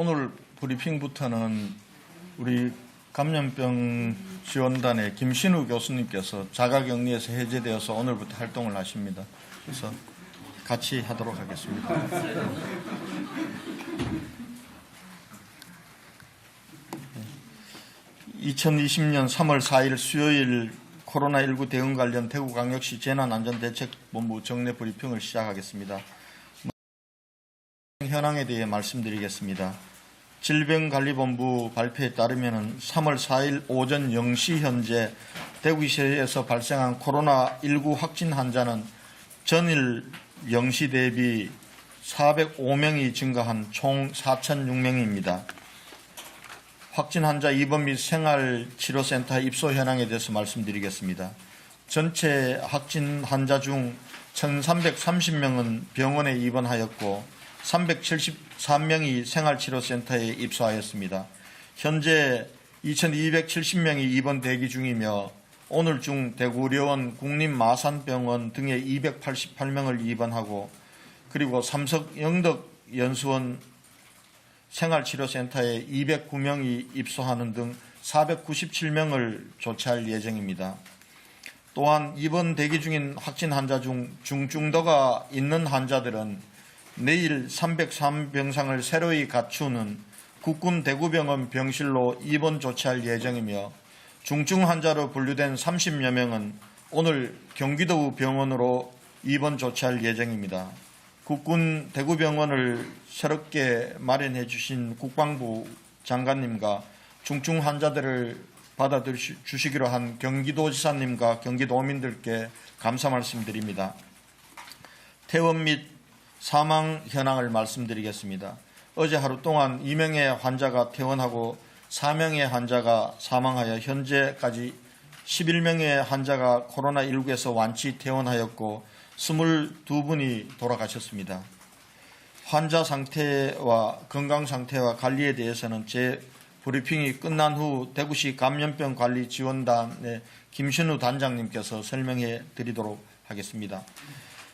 오늘 브리핑부터는 우리 감염병 지원단의 김신우 교수님께서 자가격리에서 해제되어서 오늘부터 활동을 하십니다. 그래서 같이 하도록 하겠습니다. 2020년 3월 4일 수요일 코로나19 대응 관련 대구광역시 재난안전대책본부 정례 브리핑을 시작하겠습니다. 현황에 대해 말씀드리겠습니다. 질병관리본부 발표에 따르면 3월 4일 오전 0시 현재 대구시에서 발생한 코로나19 확진 환자는 전일 0시 대비 405명이 증가한 총 4,006명입니다. 확진 환자 입원 및 생활치료센터 입소 현황에 대해서 말씀드리겠습니다. 전체 확진 환자 중 1,330명은 병원에 입원하였고 373명이 생활치료센터에 입소하였습니다. 현재 2,270명이 입원 대기 중이며 오늘 중 대구의료원 국립마산병원 등에 288명을 입원하고 그리고 삼석 영덕 연수원 생활치료센터에 209명이 입소하는 등 497명을 조치할 예정입니다. 또한 입원 대기 중인 확진 환자 중 중증도가 있는 환자들은 내일 303병상을 새로이 갖추는 국군 대구병원 병실로 입원 조치할 예정이며 중증 환자로 분류된 30여 명은 오늘 경기도 병원으로 입원 조치할 예정입니다. 국군 대구병원을 새롭게 마련해 주신 국방부 장관님과 중증 환자들을 받아주시기로 한 경기도지사님과 경기도민들께 감사 말씀드립니다. 퇴원 및 사망 현황을 말씀드리겠습니다. 어제 하루 동안 2명의 환자가 퇴원하고 4명의 환자가 사망하여 현재까지 11명의 환자가 코로나19에서 완치 퇴원하였고 22분이 돌아가셨습니다. 환자 상태와 건강 상태와 관리에 대해서는 제 브리핑이 끝난 후 대구시 감염병 관리 지원단의 김신우 단장님께서 설명해 드리도록 하겠습니다.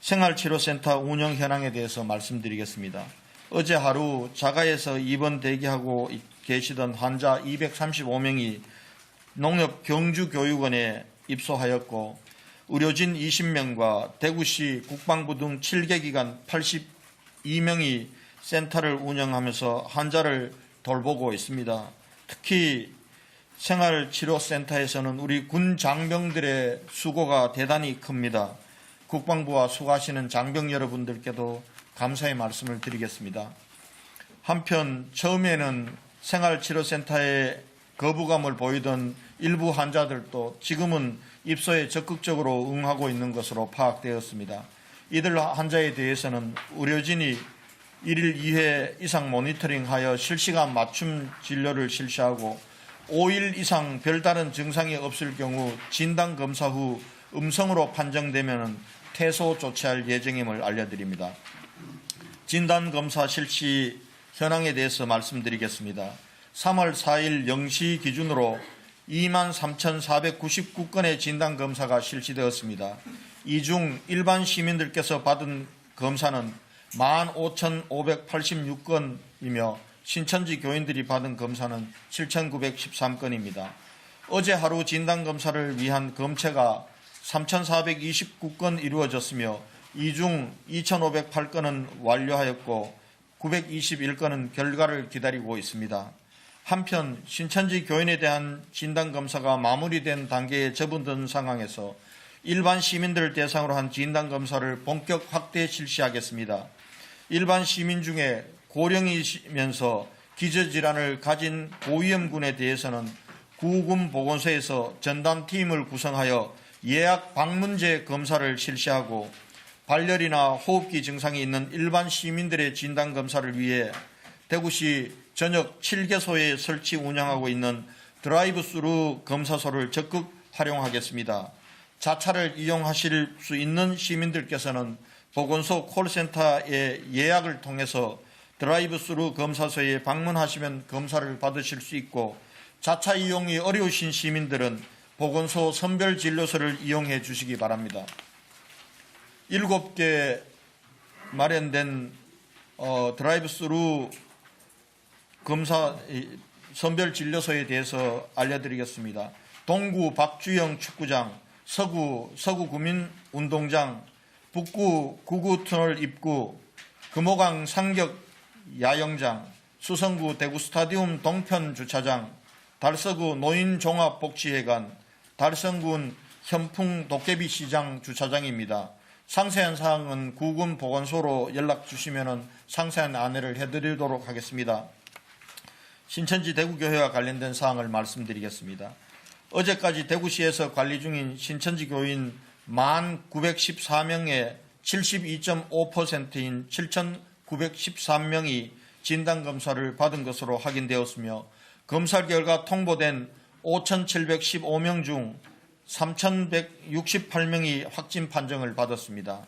생활치료센터 운영 현황에 대해서 말씀드리겠습니다. 어제 하루 자가에서 입원 대기하고 계시던 환자 235명이 농협 경주교육원에 입소하였고 의료진 20명과 대구시 국방부 등 7개 기관 82명이 센터를 운영하면서 환자를 돌보고 있습니다. 특히 생활치료센터에서는 우리 군 장병들의 수고가 대단히 큽니다. 국방부와 수고하시는 장병 여러분들께도 감사의 말씀을 드리겠습니다. 한편 처음에는 생활치료센터에 거부감을 보이던 일부 환자들도 지금은 입소에 적극적으로 응하고 있는 것으로 파악되었습니다. 이들 환자에 대해서는 의료진이 1일 2회 이상 모니터링하여 실시간 맞춤 진료를 실시하고 5일 이상 별다른 증상이 없을 경우 진단 검사 후 음성으로 판정되면 퇴소 조치할 예정임을 알려드립니다. 진단 검사 실시 현황에 대해서 말씀드리겠습니다. 3월 4일 0시 기준으로 23,499건의 진단 검사가 실시되었습니다. 이 중 일반 시민들께서 받은 검사는 15,586건이며 신천지 교인들이 받은 검사는 7,913건입니다. 어제 하루 진단 검사를 위한 검체가 3,429건 이루어졌으며 이 중 2,508건은 완료하였고 921건은 결과를 기다리고 있습니다. 한편 신천지 교인에 대한 진단검사가 마무리된 단계에 접어든 상황에서 일반 시민들을 대상으로 한 진단검사를 본격 확대 실시하겠습니다. 일반 시민 중에 고령이면서 기저질환을 가진 고위험군에 대해서는 구군 보건소에서 전담팀을 구성하여 예약 방문제 검사를 실시하고 발열이나 호흡기 증상이 있는 일반 시민들의 진단 검사를 위해 대구시 전역 7개소에 설치 운영하고 있는 드라이브 스루 검사소를 적극 활용하겠습니다. 자차를 이용하실 수 있는 시민들께서는 보건소 콜센터의 예약을 통해서 드라이브 스루 검사소에 방문하시면 검사를 받으실 수 있고 자차 이용이 어려우신 시민들은 보건소 선별 진료소를 이용해 주시기 바랍니다. 일곱 개 마련된 어, 드라이브 스루 검사 이, 선별 진료소에 대해서 알려드리겠습니다. 동구 박주영 축구장, 서구 서구 구민 운동장, 북구 구구 터널 입구, 금호강 상격 야영장, 수성구 대구 스타디움 동편 주차장, 달서구 노인 종합 복지회관, 달성군 현풍 도깨비 시장 주차장입니다. 상세한 사항은 구군 보건소로 연락 주시면 상세한 안내를 해드리도록 하겠습니다. 신천지 대구교회와 관련된 사항을 말씀드리겠습니다. 어제까지 대구시에서 관리 중인 신천지 교인 1,914명의 72.5%인 7,913명이 진단검사를 받은 것으로 확인되었으며 검사 결과 통보된 5,715명 중 3,168명이 확진 판정을 받았습니다.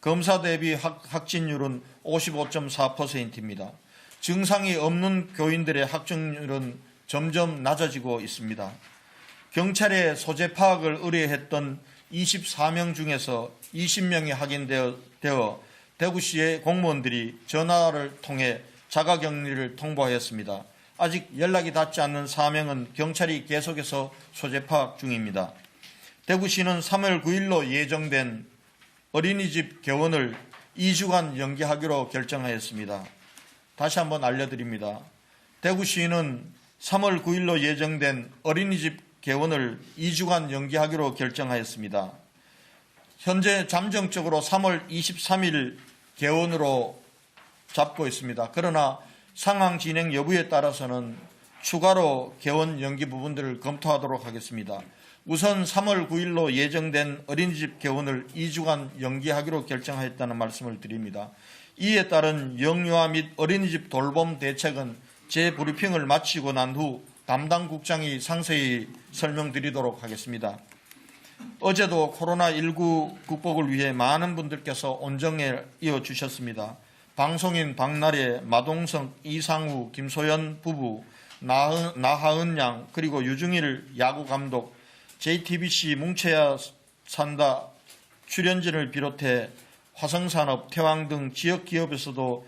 검사 대비 확, 확진율은 55.4%입니다. 증상이 없는 교인들의 확진율은 점점 낮아지고 있습니다. 경찰에 소재 파악을 의뢰했던 24명 중에서 20명이 확인되어 되어 대구시의 공무원들이 전화를 통해 자가격리를 통보하였습니다. 아직 연락이 닿지 않는 사명은 경찰이 계속해서 소재 파악 중입니다. 대구시는 3월 9일로 예정된 어린이집 개원을 2주간 연기하기로 결정하였습니다. 다시 한번 알려드립니다. 대구시는 3월 9일로 예정된 어린이집 개원을 2주간 연기하기로 결정하였습니다. 현재 잠정적으로 3월 23일 개원으로 잡고 있습니다. 그러나 상황 진행 여부에 따라서는 추가로 개원 연기 부분들을 검토하도록 하겠습니다. 우선 3월 9일로 예정된 어린이집 개원을 2주간 연기하기로 결정하였다는 말씀을 드립니다. 이에 따른 영유아 및 어린이집 돌봄 대책은 제 브리핑을 마치고 난 후 담당 국장이 상세히 설명드리도록 하겠습니다. 어제도 코로나19 극복을 위해 많은 분들께서 온정에 이어 주셨습니다. 방송인 박나래, 마동석, 이상우, 김소연 부부, 나하- 나하은 양, 그리고 유중일 야구 감독, JTBC 뭉쳐야 산다 출연진을 비롯해 화성산업, 태왕 등 지역 기업에서도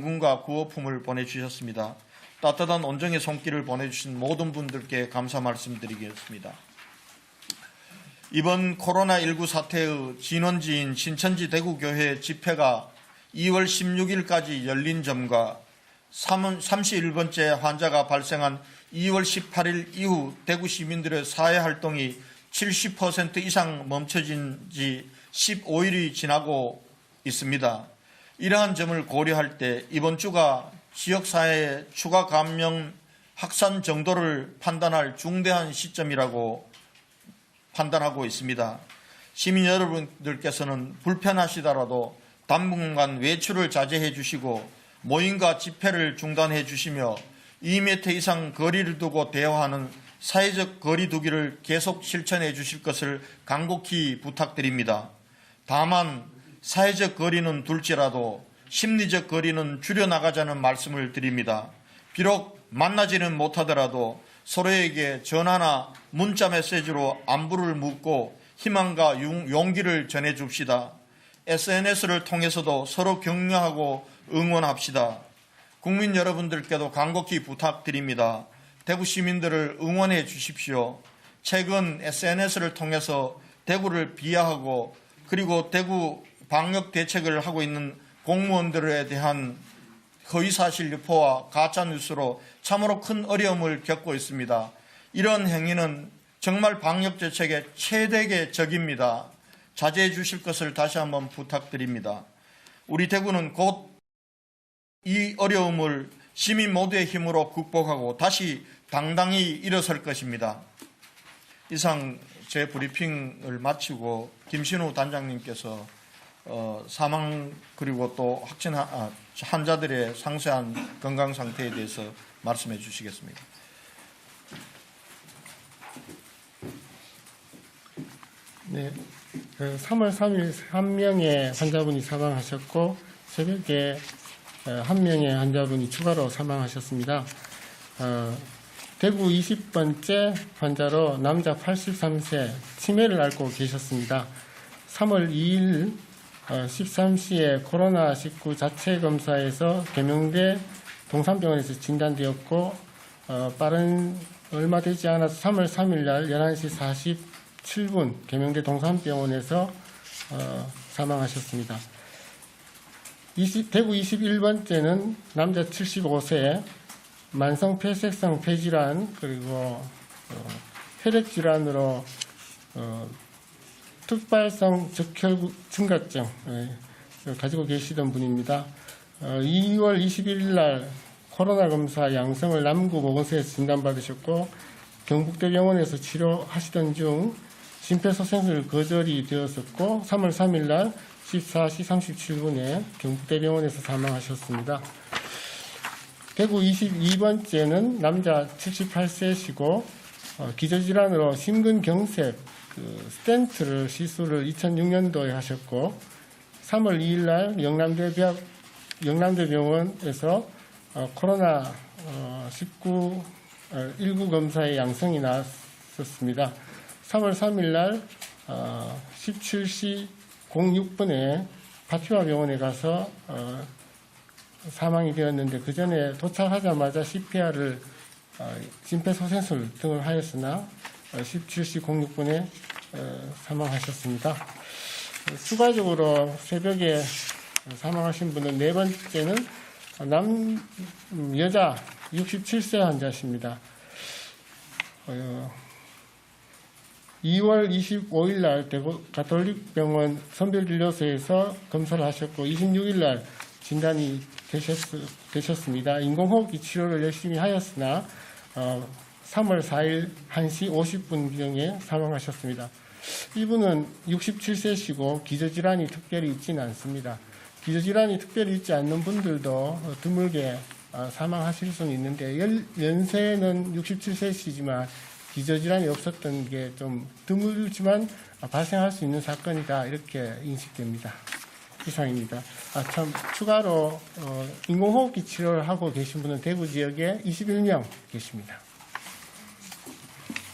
선군과 구호품을 보내주셨습니다. 따뜻한 온정의 손길을 보내주신 모든 분들께 감사 말씀드리겠습니다. 이번 코로나19 사태의 진원지인 신천지 대구교회 집회가 2월 16일까지 열린 점과 31번째 환자가 발생한 2월 18일 이후 대구 시민들의 사회 활동이 70% 이상 멈춰진 지 15일이 지나고 있습니다. 이러한 점을 고려할 때 이번 주가 지역사회의 추가 감염 확산 정도를 판단할 중대한 시점이라고 판단하고 있습니다. 시민 여러분들께서는 불편하시더라도 당분간 외출을 자제해 주시고 모임과 집회를 중단해 주시며 2m 이상 거리를 두고 대화하는 사회적 거리 두기를 계속 실천해 주실 것을 간곡히 부탁드립니다. 다만 사회적 거리는 둘지라도 심리적 거리는 줄여나가자는 말씀을 드립니다. 비록 만나지는 못하더라도 서로에게 전화나 문자 메시지로 안부를 묻고 희망과 용기를 전해 줍시다. SNS를 통해서도 서로 격려하고 응원합시다. 국민 여러분들께도 간곡히 부탁드립니다. 대구 시민들을 응원해 주십시오. 최근 SNS를 통해서 대구를 비하하고 그리고 대구 방역 대책을 하고 있는 공무원들에 대한 허위사실 유포와 가짜뉴스로 참으로 큰 어려움을 겪고 있습니다. 이런 행위는 정말 방역 대책의 최대의 적입니다. 자제해 주실 것을 다시 한번 부탁드립니다. 우리 대구는 곧 이 어려움을 시민 모두의 힘으로 극복하고 다시 당당히 일어설 것입니다. 이상 제 브리핑을 마치고 김신우 단장님께서 어, 사망 그리고 또 확진 하- 아, 환자들의 상세한 건강 상태에 대해서 말씀해 주시겠습니다. 네, 그 3월 3일 한 명의 환자분이 사망하셨고 새벽에 어, 한 명의 환자분이 추가로 사망하셨습니다. 어, 대구 20번째 환자로 남자 83세 치매를 앓고 계셨습니다. 3월 2일 13시에 코로나19 자체 검사에서 개명돼 동산병원에서 진단되었고 어, 빠른 얼마 되지 않아서 3월 3일 날 11시 47분 계명대 동산병원에서 어, 사망하셨습니다. 20, 대구 21번째는 남자 75세 만성 폐색성 폐질환 그리고 어, 혈액 질환으로 어, 특발성 적혈구 증가증 예, 가지고 계시던 분입니다. 어, 2월 21일 날 코로나 검사 양성을 남구 보건소에서 진단받으셨고 경북대병원에서 치료하시던 중 심폐소생술 거절이 되었었고 3월 3일 날 14시 37분에 경북대병원에서 사망하셨습니다. 대구 22번째는 남자 78세시고 어, 기저질환으로 심근경색 그 스텐트를 시술을 2006년도에 하셨고 3월 2일 날 영남대 병 영남대 병원에서 어, 코로나 어, 19 어, 19 검사의 양성이 나왔었습니다. 3월 3일 날 어, 17시 06분에 파티와 병원에 가서 어, 사망이 되었는데 그 전에 도착하자마자 CPR을 어, 심폐소생술 등을 하였으나 어, 17시 06분에 어, 사망하셨습니다. 어, 추가적으로 새벽에 사망하신 분은 네 번째는 남 음, 여자 67세 환자십니다. 어, 2월 25일 날 대구 가톨릭병원 선별진료소에서 검사를 하셨고 26일 날 진단이 되셨, 되셨 습니다. 인공호흡기 치료를 열심히 하였으나 어, 3월 4일 1시 50분경에 사망하셨습니다. 이분은 67세시고 기저질환이 특별히 있지는 않습니다. 기저질환이 특별히 있지 않는 분들도 어, 드물게 어, 사망하실 수는 있는데 연, 연세는 67세시지만 기저질환이 없었던 게 좀 드물지만 아, 발생할 수 있는 사건이다 이렇게 인식됩니다. 이상입니다. 아, 참 추가로 어, 인공호흡기 치료를 하고 계신 분은 대구 지역에 21명 계십니다.